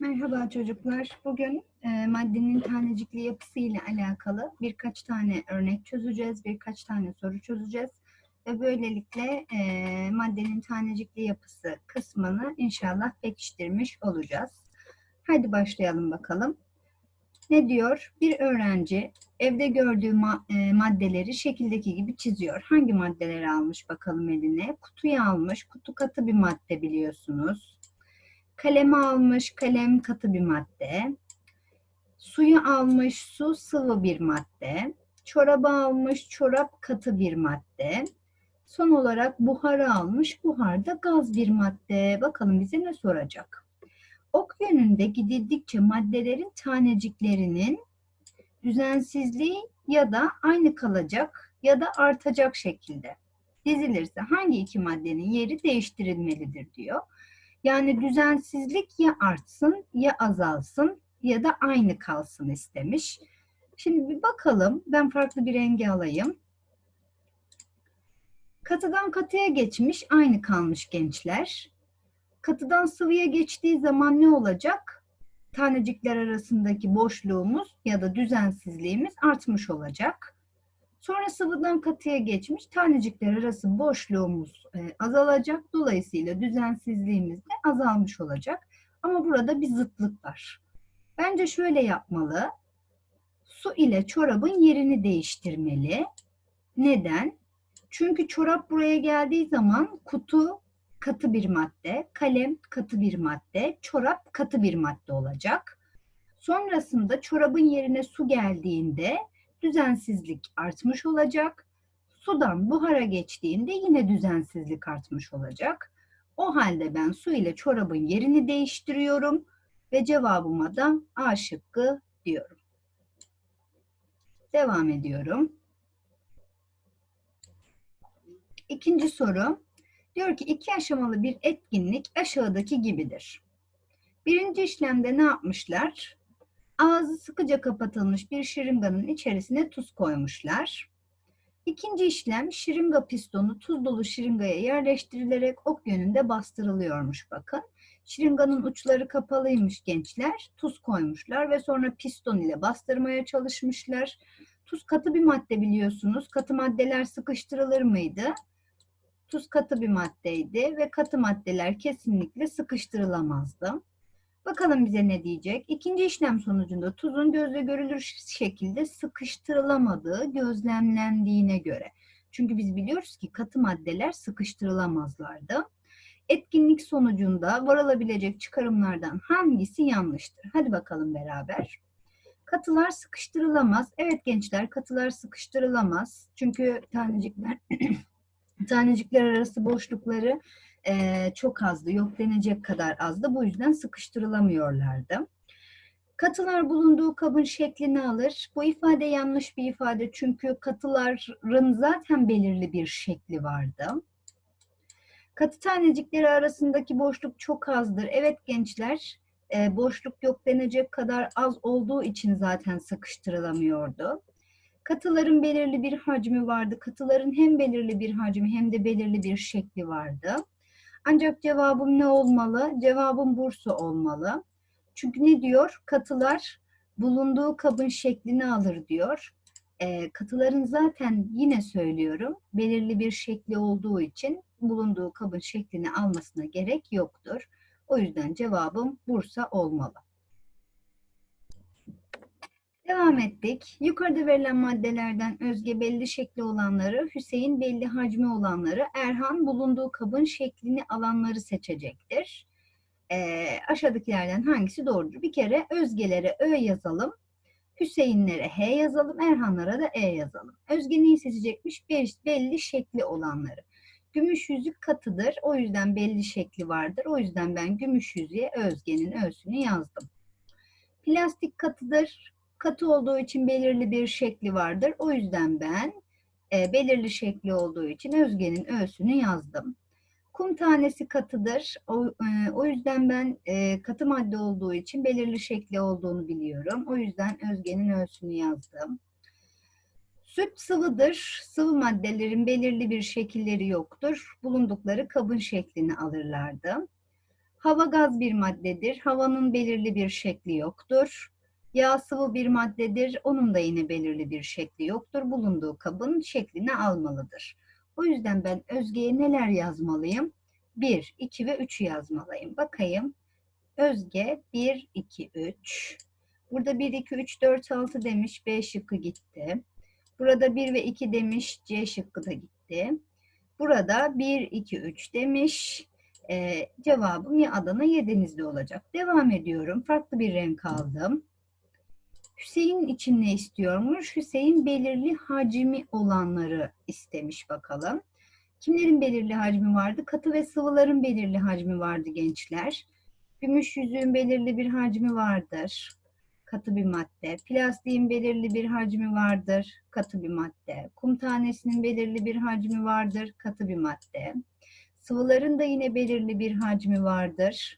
Merhaba çocuklar. Bugün e, maddenin tanecikli yapısı ile alakalı birkaç tane örnek çözeceğiz, birkaç tane soru çözeceğiz ve böylelikle e, maddenin tanecikli yapısı kısmını inşallah pekiştirmiş olacağız. Hadi başlayalım bakalım. Ne diyor? Bir öğrenci evde gördüğü ma e, maddeleri şekildeki gibi çiziyor. Hangi maddeleri almış bakalım eline? Kutuyu almış. Kutu katı bir madde biliyorsunuz. Kalemi almış, kalem katı bir madde. Suyu almış, su sıvı bir madde. Çorabı almış, çorap katı bir madde. Son olarak buharı almış, buhar da gaz bir madde. Bakalım bize ne soracak? Ok yönünde gidildikçe maddelerin taneciklerinin düzensizliği ya da aynı kalacak ya da artacak şekilde dizilirse hangi iki maddenin yeri değiştirilmelidir diyor. Yani düzensizlik ya artsın ya azalsın ya da aynı kalsın istemiş. Şimdi bir bakalım. Ben farklı bir rengi alayım. Katıdan katıya geçmiş, aynı kalmış gençler. Katıdan sıvıya geçtiği zaman ne olacak? Tanecikler arasındaki boşluğumuz ya da düzensizliğimiz artmış olacak. Sonra sıvıdan katıya geçmiş tanecikler arası boşluğumuz e, azalacak. Dolayısıyla düzensizliğimiz de azalmış olacak. Ama burada bir zıtlık var. Bence şöyle yapmalı. Su ile çorabın yerini değiştirmeli. Neden? Çünkü çorap buraya geldiği zaman kutu katı bir madde, kalem katı bir madde, çorap katı bir madde olacak. Sonrasında çorabın yerine su geldiğinde düzensizlik artmış olacak. Sudan buhara geçtiğinde yine düzensizlik artmış olacak. O halde ben su ile çorabın yerini değiştiriyorum ve cevabıma da A şıkkı diyorum. Devam ediyorum. İkinci soru. Diyor ki iki aşamalı bir etkinlik aşağıdaki gibidir. Birinci işlemde ne yapmışlar? Ağzı sıkıca kapatılmış bir şırınganın içerisine tuz koymuşlar. İkinci işlem şırınga pistonu tuz dolu şırıngaya yerleştirilerek ok yönünde bastırılıyormuş bakın. Şırınganın uçları kapalıymış gençler. Tuz koymuşlar ve sonra piston ile bastırmaya çalışmışlar. Tuz katı bir madde biliyorsunuz. Katı maddeler sıkıştırılır mıydı? Tuz katı bir maddeydi ve katı maddeler kesinlikle sıkıştırılamazdı. Bakalım bize ne diyecek? İkinci işlem sonucunda tuzun gözle görülür şekilde sıkıştırılamadığı gözlemlendiğine göre. Çünkü biz biliyoruz ki katı maddeler sıkıştırılamazlardı. Etkinlik sonucunda varılabilecek çıkarımlardan hangisi yanlıştır? Hadi bakalım beraber. Katılar sıkıştırılamaz. Evet gençler katılar sıkıştırılamaz. Çünkü tanecikler tanecikler arası boşlukları e, çok azdı, yok denecek kadar azdı. Bu yüzden sıkıştırılamıyorlardı. Katılar bulunduğu kabın şeklini alır. Bu ifade yanlış bir ifade çünkü katıların zaten belirli bir şekli vardı. Katı tanecikleri arasındaki boşluk çok azdır. Evet gençler, e, boşluk yok denecek kadar az olduğu için zaten sıkıştırılamıyordu. Katıların belirli bir hacmi vardı. Katıların hem belirli bir hacmi hem de belirli bir şekli vardı. Ancak cevabım ne olmalı? Cevabım Bursa olmalı. Çünkü ne diyor? Katılar bulunduğu kabın şeklini alır diyor. E, katıların zaten yine söylüyorum belirli bir şekli olduğu için bulunduğu kabın şeklini almasına gerek yoktur. O yüzden cevabım Bursa olmalı. Devam ettik. Yukarıda verilen maddelerden Özge belli şekli olanları, Hüseyin belli hacmi olanları, Erhan bulunduğu kabın şeklini alanları seçecektir. Ee, aşağıdakilerden hangisi doğrudur? Bir kere Özgelere Ö yazalım. Hüseyinlere H yazalım. Erhanlara da E yazalım. Özge neyi seçecekmiş? Belli şekli olanları. Gümüş yüzük katıdır. O yüzden belli şekli vardır. O yüzden ben gümüş yüzüğe Özge'nin Ö'sünü yazdım. Plastik katıdır katı olduğu için belirli bir şekli vardır. O yüzden ben e, belirli şekli olduğu için Özge'nin ö'sünü yazdım. Kum tanesi katıdır. O, e, o yüzden ben e, katı madde olduğu için belirli şekli olduğunu biliyorum. O yüzden Özge'nin ö'sünü yazdım. Süt sıvıdır. Sıvı maddelerin belirli bir şekilleri yoktur. Bulundukları kabın şeklini alırlardı. Hava gaz bir maddedir. Havanın belirli bir şekli yoktur. Yağ sıvı bir maddedir. Onun da yine belirli bir şekli yoktur. Bulunduğu kabın şeklini almalıdır. O yüzden ben Özge'ye neler yazmalıyım? 1, 2 ve 3'ü yazmalıyım. Bakayım. Özge 1, 2, 3. Burada 1, 2, 3, 4, 6 demiş. B şıkkı gitti. Burada 1 ve 2 demiş. C şıkkı da gitti. Burada 1, 2, 3 demiş. Ee, cevabım ya Adana ya Denizli olacak. Devam ediyorum. Farklı bir renk aldım. Hüseyin için ne istiyormuş? Hüseyin belirli hacmi olanları istemiş bakalım. Kimlerin belirli hacmi vardı? Katı ve sıvıların belirli hacmi vardı gençler. Gümüş yüzüğün belirli bir hacmi vardır. Katı bir madde. Plastiğin belirli bir hacmi vardır. Katı bir madde. Kum tanesinin belirli bir hacmi vardır. Katı bir madde. Sıvıların da yine belirli bir hacmi vardır.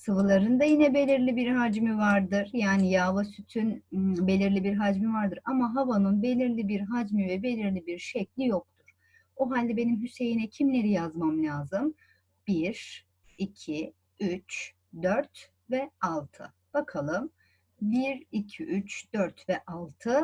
Sıvıların da yine belirli bir hacmi vardır. Yani yağ ve sütün belirli bir hacmi vardır. Ama havanın belirli bir hacmi ve belirli bir şekli yoktur. O halde benim Hüseyin'e kimleri yazmam lazım? 1, 2, 3, 4 ve 6. Bakalım. 1, 2, 3, 4 ve 6.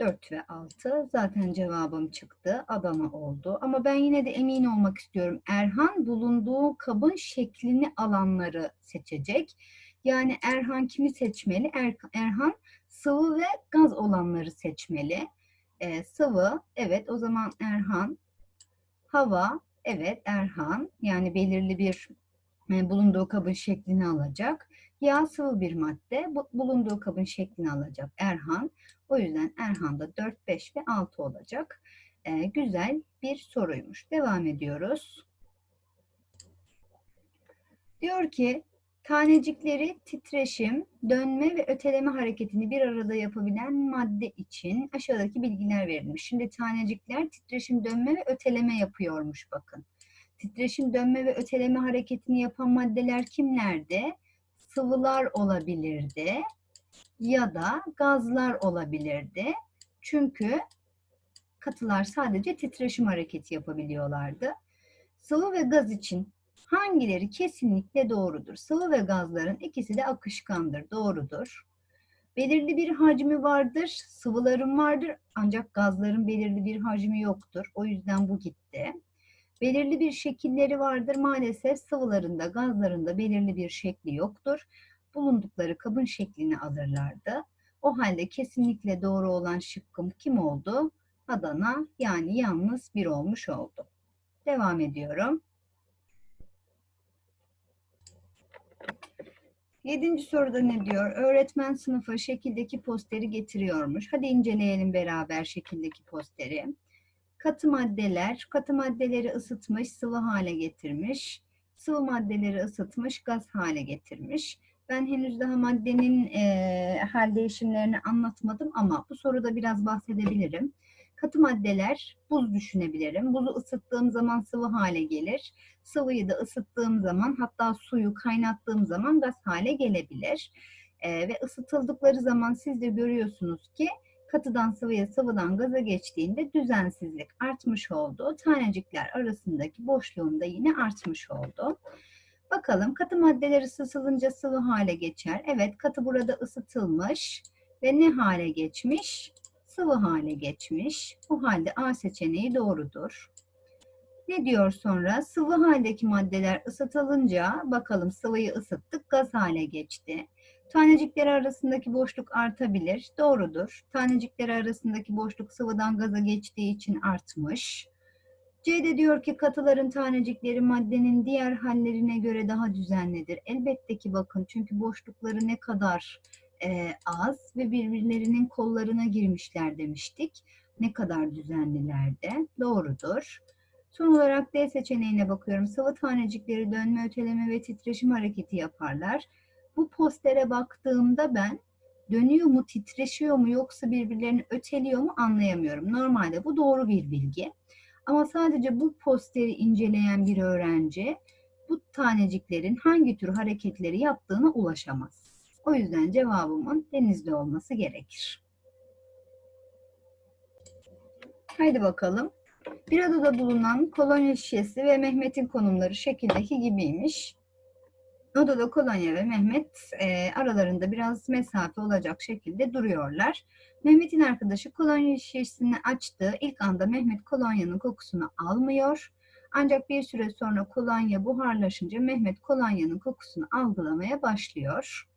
4 ve 6 zaten cevabım çıktı. Adana oldu. Ama ben yine de emin olmak istiyorum. Erhan bulunduğu kabın şeklini alanları seçecek. Yani Erhan kimi seçmeli? Er- Erhan sıvı ve gaz olanları seçmeli. Ee, sıvı, evet o zaman Erhan. Hava, evet Erhan. Yani belirli bir e, bulunduğu kabın şeklini alacak. Yağ sıvı bir madde. Bu, bulunduğu kabın şeklini alacak Erhan. O yüzden Erhan'da 4, 5 ve 6 olacak. Ee, güzel bir soruymuş. Devam ediyoruz. Diyor ki tanecikleri titreşim, dönme ve öteleme hareketini bir arada yapabilen madde için aşağıdaki bilgiler verilmiş. Şimdi tanecikler titreşim, dönme ve öteleme yapıyormuş bakın. Titreşim, dönme ve öteleme hareketini yapan maddeler kimlerdi? Sıvılar olabilirdi ya da gazlar olabilirdi. Çünkü katılar sadece titreşim hareketi yapabiliyorlardı. Sıvı ve gaz için hangileri kesinlikle doğrudur? Sıvı ve gazların ikisi de akışkandır, doğrudur. Belirli bir hacmi vardır, sıvıların vardır ancak gazların belirli bir hacmi yoktur. O yüzden bu gitti. Belirli bir şekilleri vardır. Maalesef sıvılarında, gazlarında belirli bir şekli yoktur bulundukları kabın şeklini alırlardı. O halde kesinlikle doğru olan şıkkım kim oldu? Adana yani yalnız bir olmuş oldu. Devam ediyorum. Yedinci soruda ne diyor? Öğretmen sınıfa şekildeki posteri getiriyormuş. Hadi inceleyelim beraber şekildeki posteri. Katı maddeler, katı maddeleri ısıtmış, sıvı hale getirmiş. Sıvı maddeleri ısıtmış, gaz hale getirmiş. Ben henüz daha maddenin e, hal değişimlerini anlatmadım ama bu soruda biraz bahsedebilirim. Katı maddeler buz düşünebilirim. Buzu ısıttığım zaman sıvı hale gelir. Sıvıyı da ısıttığım zaman hatta suyu kaynattığım zaman gaz hale gelebilir. E, ve ısıtıldıkları zaman siz de görüyorsunuz ki katıdan sıvıya sıvıdan gaza geçtiğinde düzensizlik artmış oldu. Tanecikler arasındaki boşluğun da yine artmış oldu. Bakalım katı maddeler ısıtılınca sıvı hale geçer. Evet katı burada ısıtılmış ve ne hale geçmiş? Sıvı hale geçmiş. Bu halde A seçeneği doğrudur. Ne diyor sonra? Sıvı haldeki maddeler ısıtılınca bakalım sıvıyı ısıttık gaz hale geçti. Tanecikler arasındaki boşluk artabilir. Doğrudur. Tanecikler arasındaki boşluk sıvıdan gaza geçtiği için artmış. C de diyor ki katıların tanecikleri maddenin diğer hallerine göre daha düzenlidir. Elbette ki bakın çünkü boşlukları ne kadar e, az ve birbirlerinin kollarına girmişler demiştik. Ne kadar düzenlilerde. Doğrudur. Son olarak D seçeneğine bakıyorum. Sıvı tanecikleri dönme, öteleme ve titreşim hareketi yaparlar. Bu postere baktığımda ben dönüyor mu, titreşiyor mu yoksa birbirlerini öteliyor mu anlayamıyorum. Normalde bu doğru bir bilgi. Ama sadece bu posteri inceleyen bir öğrenci bu taneciklerin hangi tür hareketleri yaptığına ulaşamaz. O yüzden cevabımın denizde olması gerekir. Haydi bakalım. Bir adada bulunan kolonya şişesi ve Mehmet'in konumları şekildeki gibiymiş. Odada kolonya ve Mehmet e, aralarında biraz mesafe olacak şekilde duruyorlar. Mehmet'in arkadaşı kolonya şişesini açtığı ilk anda Mehmet kolonyanın kokusunu almıyor. Ancak bir süre sonra kolonya buharlaşınca Mehmet kolonyanın kokusunu algılamaya başlıyor.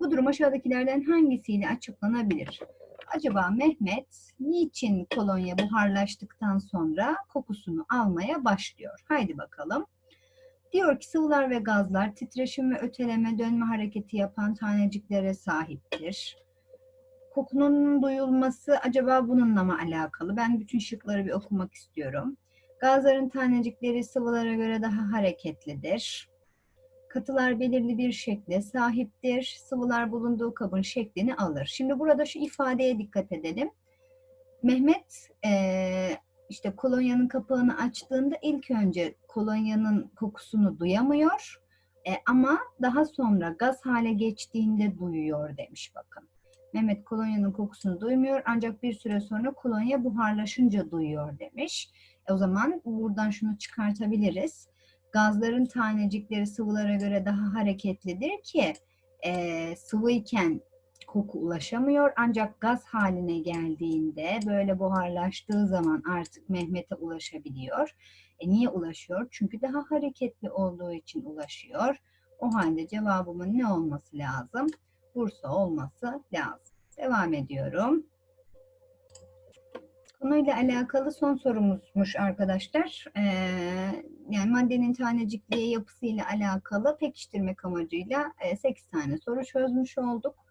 Bu durum aşağıdakilerden hangisiyle açıklanabilir? Acaba Mehmet niçin kolonya buharlaştıktan sonra kokusunu almaya başlıyor? Haydi bakalım. Diyor ki sıvılar ve gazlar titreşim ve öteleme dönme hareketi yapan taneciklere sahiptir. Kokunun duyulması acaba bununla mı alakalı? Ben bütün şıkları bir okumak istiyorum. Gazların tanecikleri sıvılara göre daha hareketlidir. Katılar belirli bir şekle sahiptir. Sıvılar bulunduğu kabın şeklini alır. Şimdi burada şu ifadeye dikkat edelim. Mehmet eee, işte kolonyanın kapağını açtığında ilk önce kolonyanın kokusunu duyamıyor. E, ama daha sonra gaz hale geçtiğinde duyuyor demiş bakın. Mehmet kolonyanın kokusunu duymuyor ancak bir süre sonra kolonya buharlaşınca duyuyor demiş. E, o zaman buradan şunu çıkartabiliriz. Gazların tanecikleri sıvılara göre daha hareketlidir ki e, sıvı iken koku ulaşamıyor ancak gaz haline geldiğinde böyle buharlaştığı zaman artık Mehmet'e ulaşabiliyor. E niye ulaşıyor? Çünkü daha hareketli olduğu için ulaşıyor. O halde cevabımın ne olması lazım? Bursa olması lazım. Devam ediyorum. Konuyla alakalı son sorumuzmuş arkadaşlar. Ee, yani maddenin tanecikliği yapısıyla alakalı pekiştirmek amacıyla e, 8 tane soru çözmüş olduk.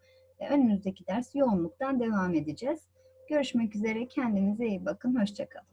Önümüzdeki ders yoğunluktan devam edeceğiz. Görüşmek üzere. Kendinize iyi bakın. Hoşçakalın.